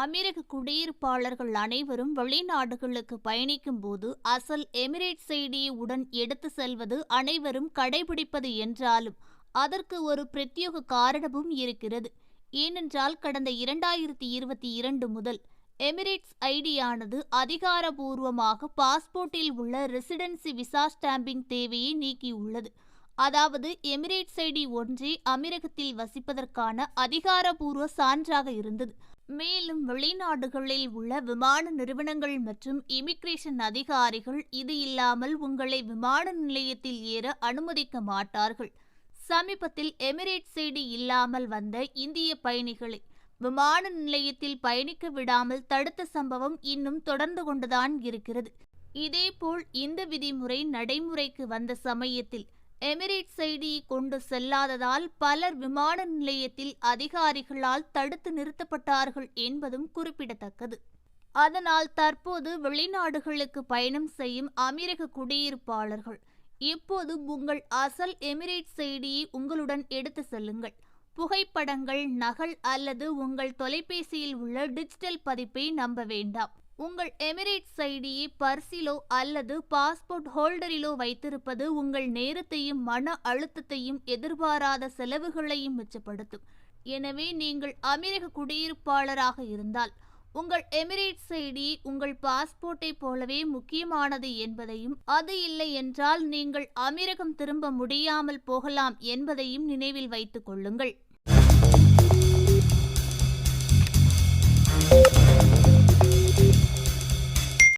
அமெரிக்க குடியிருப்பாளர்கள் அனைவரும் வெளிநாடுகளுக்கு பயணிக்கும் போது அசல் எமிரேட் செய்தியை உடன் எடுத்து செல்வது அனைவரும் கடைபிடிப்பது என்றாலும் அதற்கு ஒரு பிரத்யேக காரணமும் இருக்கிறது. ஏனென்றால் கடந்த இரண்டாயிரத்தி இருபத்தி இரண்டு முதல் எமிரேட்ஸ் ஐடியானது அதிகாரபூர்வமாக பாஸ்போர்ட்டில் உள்ள ரெசிடென்சி விசா ஸ்டாம்பிங் தேவையை நீக்கியுள்ளது. அதாவது எமிரேட்ஸ் ஐடி ஒன்றே அமீரகத்தில் வசிப்பதற்கான அதிகாரபூர்வ சான்றாக இருந்தது. மேலும் வெளிநாடுகளில் உள்ள விமான நிறுவனங்கள் மற்றும் இமிகிரேஷன் அதிகாரிகள் இது இல்லாமல் உங்களை விமான நிலையத்தில் ஏற அனுமதிக்க மாட்டார்கள். சமீபத்தில் எமிரேட்ஸ் ஐடி இல்லாமல் வந்த இந்திய பயணிகளை விமான நிலையத்தில் பயணிக்க விடாமல் தடுத்த சம்பவம் இன்னும் தொடர்ந்து கொண்டுதான் இருக்கிறது. இதேபோல் இந்த விதிமுறை நடைமுறைக்கு வந்த சமயத்தில் எமிரேட்ஸ் ஐடியை கொண்டு செல்லாததால் பலர் விமான நிலையத்தில் அதிகாரிகளால் தடுத்து நிறுத்தப்பட்டார்கள் என்பதும் குறிப்பிடத்தக்கது. அதனால் தற்போது வெளிநாடுகளுக்கு பயணம் செய்யும் அமீரக குடியிருப்பாளர்கள் இப்போது உங்கள் அசல் எமிரேட்ஸ் செய்தியை உங்களுடன் எடுத்து செல்லுங்கள். புகைப்படங்கள் நகல் அல்லது உங்கள் தொலைபேசியில் உள்ள டிஜிட்டல் பதிப்பை நம்ப வேண்டாம். உங்கள் எமிரேட்ஸ் ஐடியை பர்சிலோ அல்லது பாஸ்போர்ட் ஹோல்டரிலோ வைத்திருப்பது உங்கள் நேரத்தையும் மன அழுத்தத்தையும் எதிர்பாராத செலவுகளையும் மிச்சப்படுத்தும். எனவே நீங்கள் அமீரக குடியிருப்பாளராக இருந்தால் உங்கள் எமிரேட்ஸ் ஐடி உங்கள் பாஸ்போர்ட்டை போலவே முக்கியமானது என்பதையும் அது இல்லை என்றால் நீங்கள் அமீரகம் திரும்ப முடியாமல் போகலாம் என்பதையும் நினைவில் வைத்துக் கொள்ளுங்கள்.